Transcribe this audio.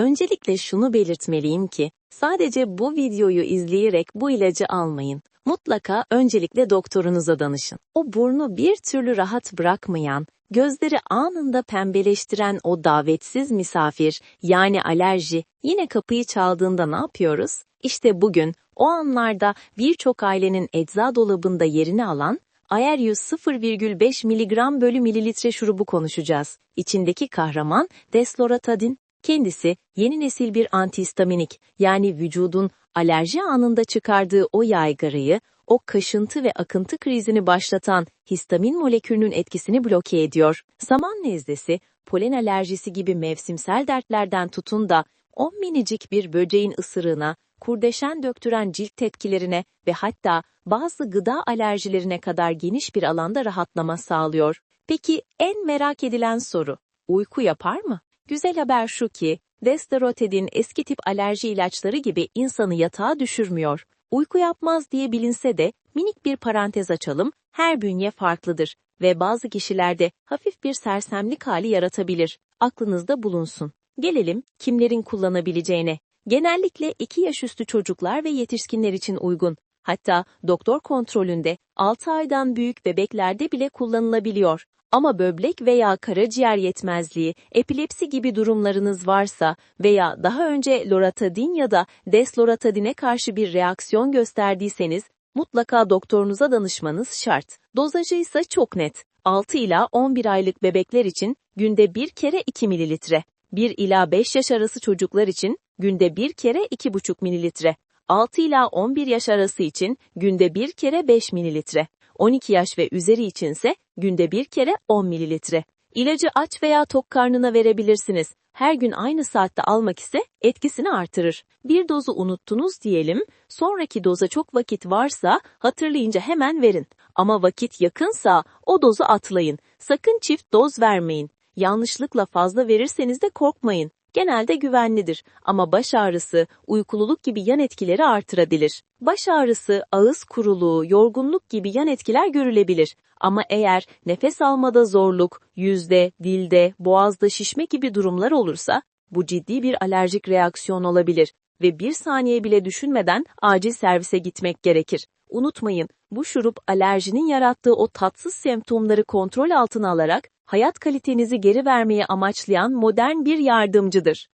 Öncelikle şunu belirtmeliyim ki, sadece bu videoyu izleyerek bu ilacı almayın. Mutlaka öncelikle doktorunuza danışın. O burnu bir türlü rahat bırakmayan, gözleri anında pembeleştiren o davetsiz misafir, yani alerji, yine kapıyı çaldığında ne yapıyoruz? İşte bugün, o anlarda birçok ailenin ecza dolabında yerini alan, Ayerius 0,5 mg bölü mililitre şurubu konuşacağız. İçindeki kahraman desloratadin. Kendisi yeni nesil bir antihistaminik yani vücudun alerji anında çıkardığı o yaygarayı, o kaşıntı ve akıntı krizini başlatan histamin molekülünün etkisini bloke ediyor. Saman nezlesi, polen alerjisi gibi mevsimsel dertlerden tutun da o minicik bir böceğin ısırığına, kurdeşen döktüren cilt tepkilerine ve hatta bazı gıda alerjilerine kadar geniş bir alanda rahatlama sağlıyor. Peki en merak edilen soru, uyku yapar mı? Güzel haber şu ki, Destaroted'in eski tip alerji ilaçları gibi insanı yatağa düşürmüyor. Uyku yapmaz diye bilinse de minik bir parantez açalım, her bünye farklıdır ve bazı kişilerde hafif bir sersemlik hali yaratabilir. Aklınızda bulunsun. Gelelim kimlerin kullanabileceğine. Genellikle 2 yaş üstü çocuklar ve yetişkinler için uygun. Hatta doktor kontrolünde 6 aydan büyük bebeklerde bile kullanılabiliyor. Ama böbrek veya karaciğer yetmezliği, epilepsi gibi durumlarınız varsa veya daha önce loratadin ya da desloratadine karşı bir reaksiyon gösterdiyseniz mutlaka doktorunuza danışmanız şart. Dozajı ise çok net. 6 ila 11 aylık bebekler için günde bir kere 2 mililitre. 1 ila 5 yaş arası çocuklar için günde bir kere 2,5 mililitre. 6 ila 11 yaş arası için günde bir kere 5 mililitre. 12 yaş ve üzeri içinse günde bir kere 10 mililitre. İlacı aç veya tok karnına verebilirsiniz. Her gün aynı saatte almak ise etkisini artırır. Bir dozu unuttunuz diyelim, sonraki doza çok vakit varsa hatırlayınca hemen verin. Ama vakit yakınsa o dozu atlayın. Sakın çift doz vermeyin. Yanlışlıkla fazla verirseniz de korkmayın. Genelde güvenlidir ama baş ağrısı, uykululuk gibi yan etkileri artırabilir. Baş ağrısı, ağız kuruluğu, yorgunluk gibi yan etkiler görülebilir. Ama eğer nefes almada zorluk, yüzde, dilde, boğazda şişme gibi durumlar olursa, bu ciddi bir alerjik reaksiyon olabilir ve bir saniye bile düşünmeden acil servise gitmek gerekir. Unutmayın, bu şurup alerjinin yarattığı o tatsız semptomları kontrol altına alarak hayat kalitenizi geri vermeyi amaçlayan modern bir yardımcıdır.